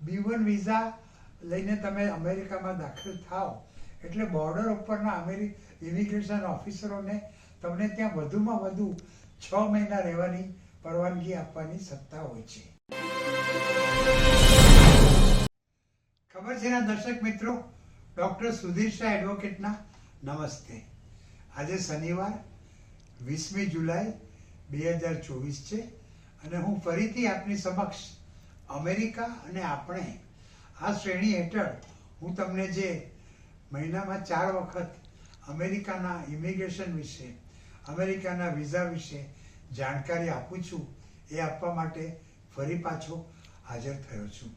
બી one visa લઈને તમે અમેરિકામાં દાખલ થાઓ. એટલે બોર્ડર ઉપરના અમેરિ ઇમિગ્રેશન ઓફિસરોને તમને ત્યાં વધુમાં વધુ છ મહિના રહેવાની પરવાનગી આપવાની સત્તા હોય છે. ખબર છે ના દર્શક મિત્રો? ડૉક્ટર સુધીર શાહ એડવોકેટના નમસ્તે. આજે શનિવાર, વીસમી જુલાઈ, બે હજાર ચોવીસ છે. અને હું ફરીથી આપની સમક્ષ અમેરિકા અને આપણે આ શ્રેણી હેઠળ હું તમને જે મહિનામાં ચાર વખત અમેરિકાના ઇમિગ્રેશન વિશે, અમેરિકાના વિઝા વિશે જાણકારી આપું છું, એ આપવા માટે ફરી પાછો હાજર થયો છું.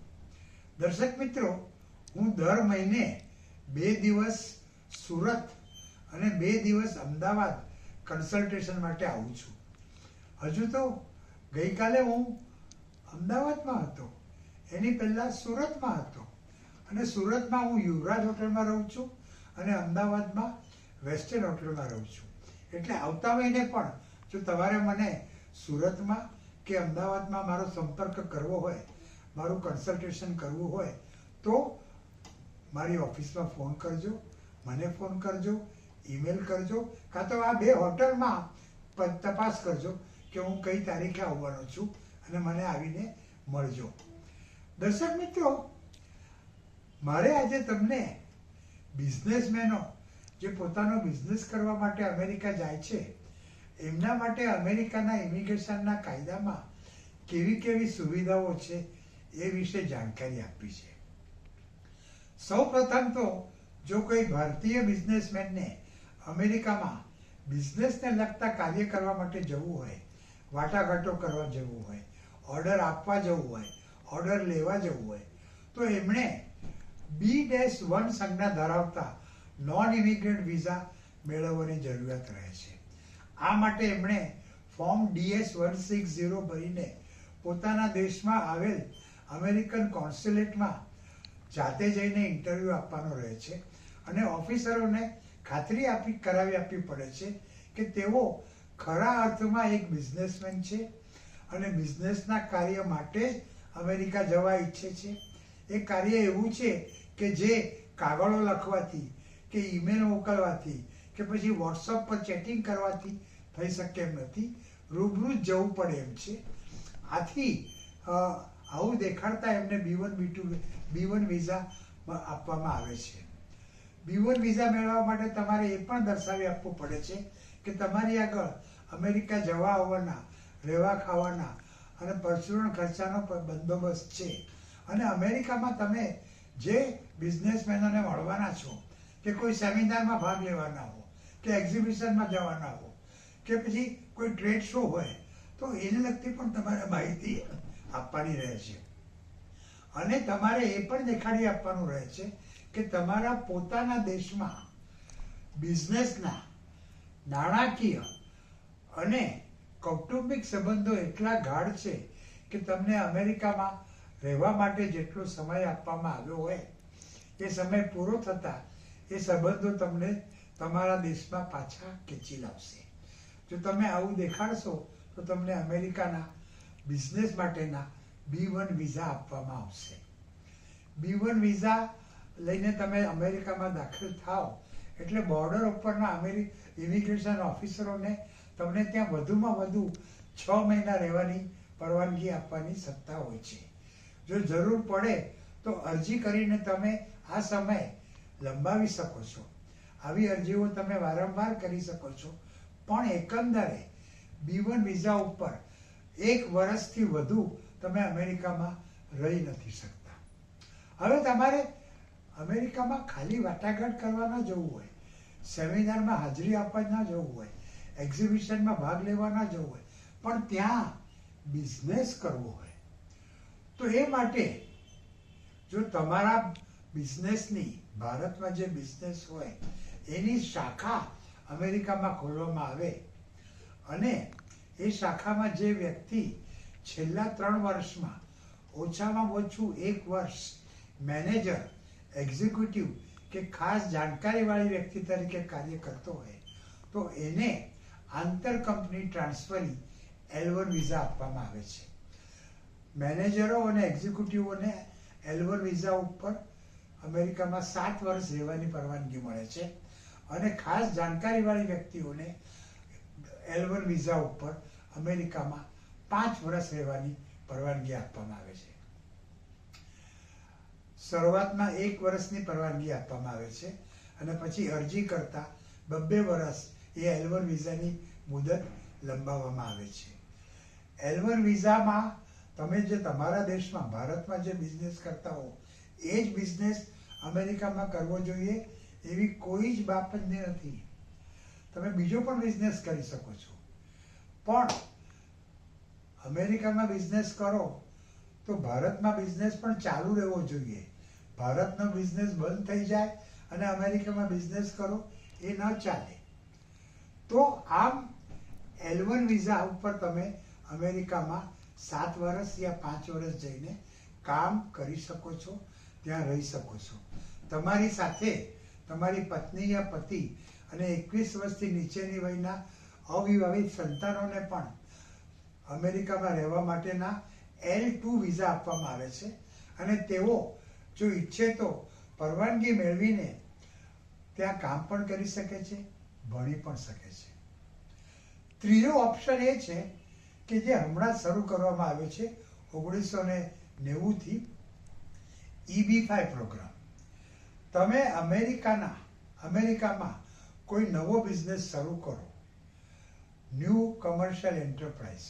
દર્શક મિત્રો, હું દર મહિને બે દિવસ સુરત અને બે દિવસ અમદાવાદ કન્સલ્ટેશન માટે આવું છું. હજુ તો ગઈકાલે હું અમદાવાદમાં હતો. એની પહેલાં સુરતમાં હતો. અને સુરતમાં હું યુવરાજ હોટલમાં રહું છું અને અમદાવાદમાં વેસ્ટર્ન હોટલમાં રહું છું. એટલે આવતા મહિને પણ જો તમારે મને સુરતમાં કે અમદાવાદમાં મારો સંપર્ક કરવો હોય, મારું કન્સલ્ટેશન કરવું હોય, તો મારી ઓફિસમાં ફોન કરજો, મને ફોન કરજો ઈમેલ કરજો, કાં તો આ બે હોટલમાં તપાસ કરજો કે હું કઈ તારીખે આવવાનો છું. અને મને આવીને મળજો. દર્શક મિત્રો, મારે આજે તમને બિઝનેસમેનો, જે પોતાનો બિઝનેસ કરવા માટે અમેરિકા જાય છે, એમના માટે અમેરિકાના ઇમિગ્રેશનના કાયદામાં કેવી કેવી સુવિધાઓ છે એ વિશે જાણકારી આપી છે. સૌ પ્રથમ તો, જો કોઈ ભારતીય બિઝનેસમેનને અમેરિકામાં બિઝનેસને લગતા કાર્ય કરવા માટે જવું હોય, વાટાઘાટો કરવા જવું હોય ઓર્ડર આપવા જવું હોય, ઓર્ડર લેવા જવું હોય, તો એમણે બી ડેશ વન સંજ્ઞા ધરાવતા નોન ઇમિગ્રન્ટ વિઝા મેળવવાની જરૂરિયાત રહે છે. આ માટે એમણે form DS one six zero ભરીને પોતાના દેશમાં આવેલ અમેરિકન કોન્સ્યુલેટમાં જાતે જઈને ઇન્ટરવ્યૂ આપવાનો રહે છે અને ઓફિસરોને ખાતરી આપી, કરાવી આપવી પડે છે કે તેઓ ખરા અર્થમાં એક બિઝનેસમેન છે અને બિઝનેસના કાર્ય માટે જ અમેરિકા જવા ઈચ્છે છે. એ કાર્ય એવું છે કે જે કાગળો લખવાથી, કે ઈમેલ મોકલવાથી, કે પછી વોટ્સઅપ પર ચેટિંગ કરવાથી થઈ શકે એમ નથી. રૂબરૂ જ જવું પડે એમ છે. આથી આવું દેખાડતા એમને B one B two B one visa આપવામાં આવે છે. બી વન વિઝા મેળવવા માટે તમારે એ પણ દર્શાવી આપવું પડે છે કે તમારી આગળ અમેરિકા જવા આવવાના રહેવા ખાવાના અને પરચુરણ ખર્ચાનો બંદોબસ્ત છે. અને અમેરિકામાં તમે જે બિઝનેસમેનોને મળવાના છો, કે કોઈ સેમિનારમાં ભાગ લેવાના હો, કે એક્ઝિબિશનમાં જવાના હો, કે પછી કોઈ ટ્રેડ શો હોય, તો એને લગતી પણ તમારે માહિતી આપવાની રહે છે. અને તમારે એ પણ દેખાડી આપવાનું રહે છે કે તમારા પોતાના દેશમાં બિઝનેસના નાણાકીય અને કૌટુંબિક સંબંધો એટલા ગાઢ છે કે તમને અમેરિકામાં રહેવા માટે જેટલો સમય આપવામાં આવ્યો હોય, એ સમય પૂરો થતા એ સંબંધો તમને તમારા દેશમાં પાછા ખેંચી લાવશે. જો તમે આવું દેખાડશો, તો તમને અમેરિકાના બિઝનેસ માટેના બી વન વિઝા આપવામાં આવશે. બી વન વિઝા લઈને તમે અમેરિકામાં દાખલ થાઓ એટલે બોર્ડર ઉપરના અમેરિ ઇમિગ્રેશન ઓફિસરોને તમને ત્યાં વધુમાં વધુ છ મહિના રહેવાની પરવાનગી આપવાની સત્તા હોય છે. જો જરૂર પડે તો અરજી કરીને તમે આ સમય લંબાવી શકો છો. આવી અરજીઓ તમે વારંવાર કરી શકો છો. પણ એકંદરે બી વન વિઝા ઉપર એક વર્ષથી વધુ તમે અમેરિકામાં રહી નથી શકતા. હવે તમારે અમેરિકામાં ખાલી વાટાઘાટ કરવા ના જવું હોય. સેમિનારમાં હાજરી આપવા ના જવું હોય. એક્ઝિબિશનમાં ભાગ લેવા ના જવું હોય. પણ ત્યાં બિઝનેસ કરવો હોય. તો એ માટે જો તમારા બિઝનેસની, ભારતમાં જે બિઝનેસ હોય, એની શાખા અમેરિકામાં ખોલવામાં આવે અને એ શાખામાં જે વ્યક્તિ છેલ્લા ત્રણ વર્ષમાં ઓછામાં ઓછું એક વર્ષ મેનેજર એક્ઝિક્યુટિવ કે ખાસ જાણકારીવાળી વ્યક્તિ તરીકે કાર્ય કરતો હોય, તો એને આંતર કંપની ટ્રાન્સફરી એલવર વિઝા આપવામાં આવે છે. મેનેજરો અને એક્ઝિક્યુટિવોને એલવર વિઝા ઉપર અમેરિકામાં સાત વર્ષ રહેવાની પરવાનગી મળે છે અને ખાસ જાણકારીવાળી વ્યક્તિઓને એલવર વિઝા ઉપર અમેરિકામાં પાંચ વર્ષ રહેવાની પરવાનગી આપવામાં આવે છે. શરૂઆતમાં એક વર્ષની પરવાનગી આપવામાં આવે છે અને પછી અરજી કરતા બબ્બે વર્ષ એ એલ વન વિઝાની મુદત લંબાવવામાં આવે છે. એલ વન વિઝામાં તમે જે તમારા દેશમાં ભારતમાં જે બિઝનેસ કરતા હો, એ જ બિઝનેસ અમેરિકામાં કરવો જોઈએ એવી કોઈ જ બાબતની નથી. તમે બીજો પણ બિઝનેસ કરી શકો છો. પણ અમેરિકામાં બિઝનેસ કરો તો ભારતમાં બિઝનેસ પણ ચાલુ રહેવો જોઈએ. ભારતનો બિઝનેસ બંધ થઈ જાય અને અમેરિકામાં બિઝનેસ કરો, એ ન ચાલે. તો આમ એલ વન વિઝા ઉપર તમે અમેરિકામાં સાત વર્ષ યા પાંચ વર્ષ જઈને કામ કરી શકો છો, ત્યાં રહી શકો છો. તમારી સાથે તમારી પત્ની યા પતિ અને એકવીસ વર્ષથી નીચેની વયના અવિવાહિત સંતાનોને પણ અમેરિકામાં રહેવા માટેના એલ ટુ વિઝા આપવામાં આવે છે અને તેઓ જો ઈચ્છે તો પરવાનગી મેળવીને ત્યાં કામ પણ કરી શકે છે, ભણી પણ શકે છે. ત્રીજો ઓપ્શન એ છે કે જે હમણાં શરૂ કરવામાં આવ્યો છે, ઓગણીસો ને નેવુંથી ઈબી ફાઈવ પ્રોગ્રામ તમે અમેરિકાના, અમેરિકામાં કોઈ નવો બિઝનેસ શરૂ કરો. ન્યૂ કમર્શિયલ એન્ટરપ્રાઇઝ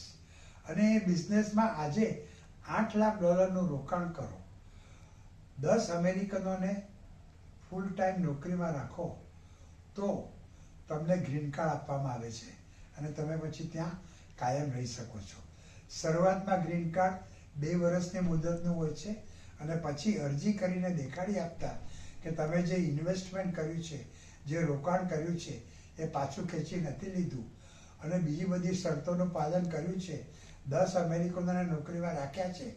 અને એ બિઝનેસમાં આજે આઠ લાખ ડોલરનું રોકાણ કરો. દસ અમેરિકનોને ફૂલ ટાઈમ નોકરીમાં રાખો, તો તમને ગ્રીન કાર્ડ આપવામાં આવે છે અને તમે પછી ત્યાં કાયમ રહી શકો છો. શરૂઆતમાં ગ્રીન કાર્ડ બે વર્ષની મુદતનું હોય છે અને પછી અરજી કરીને દેખાડી આપતા કે તમે જે ઇન્વેસ્ટમેન્ટ કર્યું છે, જે રોકાણ કર્યું છે, એ પાછું ખેંચી નથી લીધું. અને બીજી બધી શરતોનું પાલન કર્યું છે. દસ અમેરિકનોને નોકરીમાં રાખ્યા છે,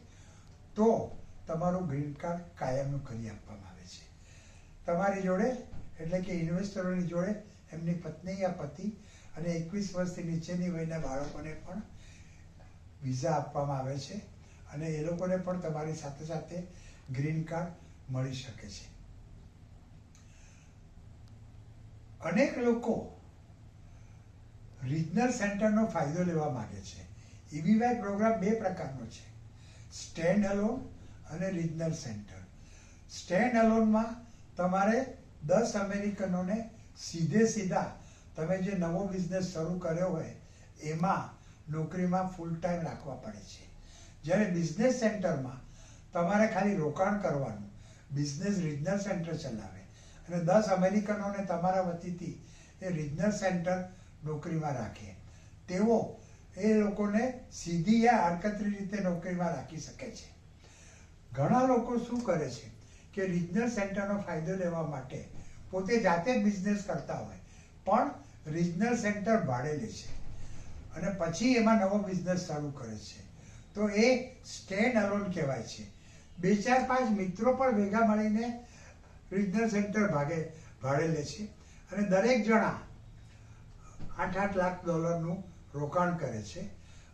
તો તમારું ગ્રીન કાર્ડ કાયમનું કરી આપવામાં આવે છે. તમારી જોડે, એટલે કે ઇન્વેસ્ટરોની જોડે, એમની પત્ની યા પતિ અને એકવીસ વર્ષથી નીચેની વયના બાળકોને પણ વિઝા આપવામાં આવે છે અને એ લોકોને પણ તમારી સાથે સાથે ગ્રીન કાર્ડ મળી શકે છે. અનેક લોકો રિજનલ સેન્ટરનો ફાયદો લેવા માગે છે. ઈવીવાય પ્રોગ્રામ બે પ્રકારનો છે. સ્ટેન્ડ અલોન અને રિજનલ સેન્ટર સ્ટેન્ડ અલોનમાં તમારે દસ અમેરિકનોને સીધે સીધા તમે જે નવો બિઝનેસ શરૂ કર્યો હોય, એમાં નોકરીમાં ફૂલ ટાઈમ રાખવા પડે છે. જ્યારે બિઝનેસ સેન્ટરમાં તમારે ખાલી રોકાણ કરવાનું બિઝનેસ રિજનલ સેન્ટર ચલાવે. અને દસ અમેરિકનોને તમારા વતીથી એ રિજનલ સેન્ટર નોકરીમાં રાખે. તેઓ એ લોકોને સીધી યા હરકતરી રીતે નોકરીમાં રાખી શકે છે. ઘણા લોકો શું કરે છે કે રિજનલ સેન્ટરનો ફાયદો લેવા માટે પોતે જાતે બિઝનેસ કરતા હોય, પણ રિજનલ સેન્ટર ભાડે લે છે અને પછી એમાં નવો બિઝનેસ ચાલુ કરે છે. તો એ સ્ટેન્ડ અલોન કહેવાય છે. બે ચાર પાંચ મિત્રો પણ ભેગા મળીને રિજનલ સેન્ટર ભાગે, ભાડે લે છે અને દરેક જણા આઠ આઠ લાખ ડોલરનું રોકાણ કરે છે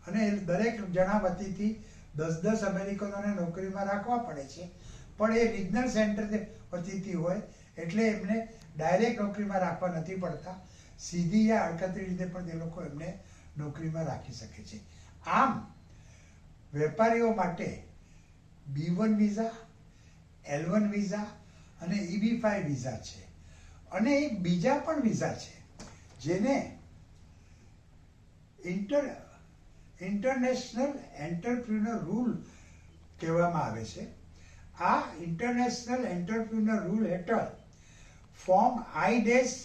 અને દરેક જણા વતીથી દસ દસ અમેરિકનોને નોકરીમાં રાખવા પડે છે. પણ એ રિજનલ સેન્ટર વતીથી હોય, એટલે એમને ડાયરેક્ટ નોકરીમાં રાખવા નથી પડતા. સીધી યા અડકતરી રીતે પણ તે લોકો એમને નોકરીમાં રાખી શકે છે. આમ, વેપારીઓ માટે B one visa, L one visa અને ઈબી ફાઈવ વિઝા છે. અને બીજા પણ વિઝા છે. જેને ઇન્ટર ઇન્ટરનેશનલ એન્ટરપ્રિનર રૂલ કહેવામાં આવે છે. આ ઇન્ટરનેશનલ એન્ટરપ્રિનર રૂલ હેઠળ form I dash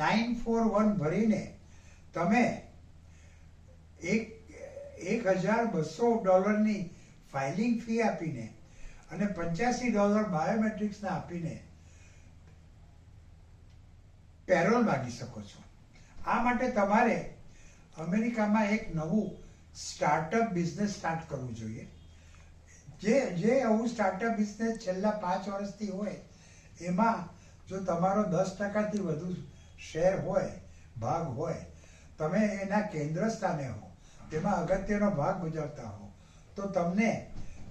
nine four one ભરીને તમે એક એક હજાર બસો ડોલરની ફાઇલિંગ ફી આપીને અને પંચ્યાસી ડોલર બાયોમેટ્રિક્સને આપીને પેરોલ માગી શકો છો. આ માટે તમારે અમેરિકામાં એક નવું સ્ટાર્ટઅપ બિઝનેસ સ્ટાર્ટ કરવું જોઈએ. જે જે આવું સ્ટાર્ટઅપ બિઝનેસ છેલ્લા પાંચ વર્ષથી હોય, એમાં જો તમારો દસ ટકાથી વધુ શેર હોય, ભાગ હોય, તમે એના કેન્દ્ર સ્થાને હો, તેમાં અગત્યનો ભાગ ભજવતા હો, તો તમને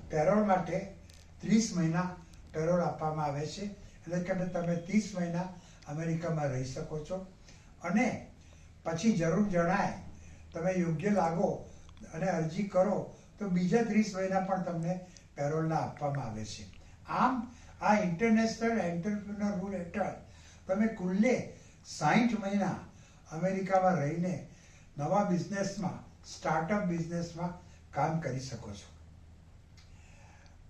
પેરોલ માટે ત્રીસ મહિના પેરોલ આપવામાં આવે છે. એટલે કે તમે ત્રીસ મહિના અમેરિકામાં રહી શકો છો. અને પછી જરૂર જણાય, તમે યોગ્ય લાગો અને અરજી કરો, તો બીજા ત્રીસ મહિના પણ તમને પેરોલના આપવામાં આવે છે. આમ, આ ઇન્ટરનેશનલ એન્ટરપ્રિનર રૂલ હેઠળ તમે કુલ્લે સાઠ મહિના અમેરિકામાં રહીને નવા બિઝનેસમાં સ્ટાર્ટઅપ બિઝનેસમાં કામ કરી શકો છો.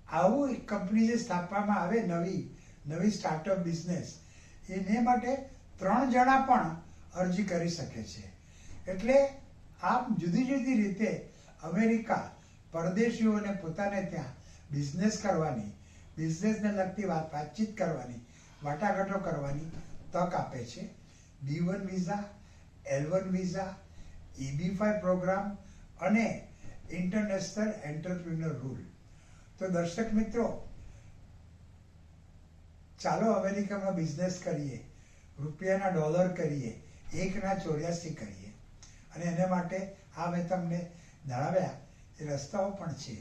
આવું એક કંપની જે સ્થાપવામાં આવે નવી નવી સ્ટાર્ટઅપ બિઝનેસ એને માટે ત્રણ જણા પણ અરજી કરી શકે છે. એટલે આમ જુદી જુદી રીતે અમેરિકા પરદેશીઓને પોતાને ત્યાં બિઝનેસ કરવાની બિઝનેસને લગતી વાત વાતચીત કરવાની, વાટાઘાટો કરવાની તક આપે છે. B one visa L one visa EB five programme અને ઇન્ટરનેશનલ એન્ટરપ્રિન્યોર રૂલ તો દર્શક મિત્રો, ચાલો અમેરિકામાં બિઝનેસ કરીએ, રૂપિયાના ડોલર કરીએ, એકના ચોર્યાસી કરીએ. અને એને માટે આ મેં તમને જણાવ્યા એ રસ્તાઓ પણ છે.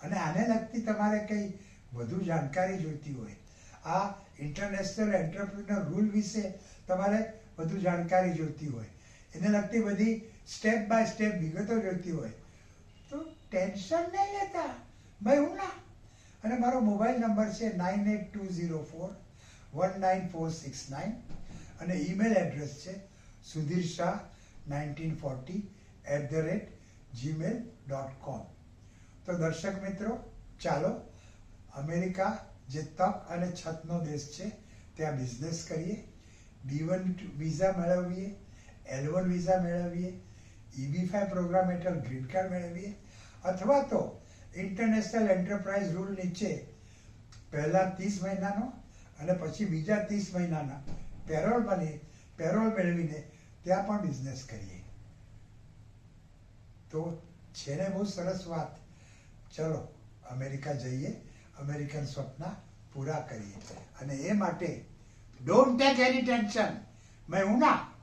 અને આને લગતી તમારે કંઈ વધુ જાણકારી જોઈતી હોય, આ ઇન્ટરનેશનલ એન્ટરપ્રિનર રૂલ વિશે તમારે વધુ જાણકારી જોઈતી હોય, એને લગતી બધી સ્ટેપ બાય સ્ટેપ વિગતો જોઈતી હોય, તો ટેન્શન નહીં લેતા. ભાઈ હું ના. અને મારો મોબાઈલ નંબર છે nine eight two zero four one nine four six nine અને ઈમેલ એડ્રેસ છે Sudhir Shah nineteen forty at the rate Gmail dot com તો દર્શક મિત્રો, ચાલો, અમેરિકા જે તક અને છતનો દેશ છે, ત્યાં બિઝનેસ કરીએ. બી વન વિઝા મેળવીએ એલ વન વિઝા મેળવીએ ઈબી ફાઈવ પ્રોગ્રામ હેઠળ ગ્રીન કાર્ડ મેળવીએ, અથવા તો ઇન્ટરનેશનલ એન્ટરપ્રાઇઝ રૂલ નીચે પહેલા ત્રીસ મહિનાનો અને પછી બીજા ત્રીસ મહિનાના પેરોલ બની પેરોલ મેળવીને ત્યાં પણ બિઝનેસ કરીએ. તો છે ને બહુ સરસ વાત. ચલો, અમેરિકા જઈએ. અમેરિકન સ્વપ્ન પૂરા કરીએ. અને એ માટે ડોન્ટ ટેક એની ટેન્શન મેં હું ના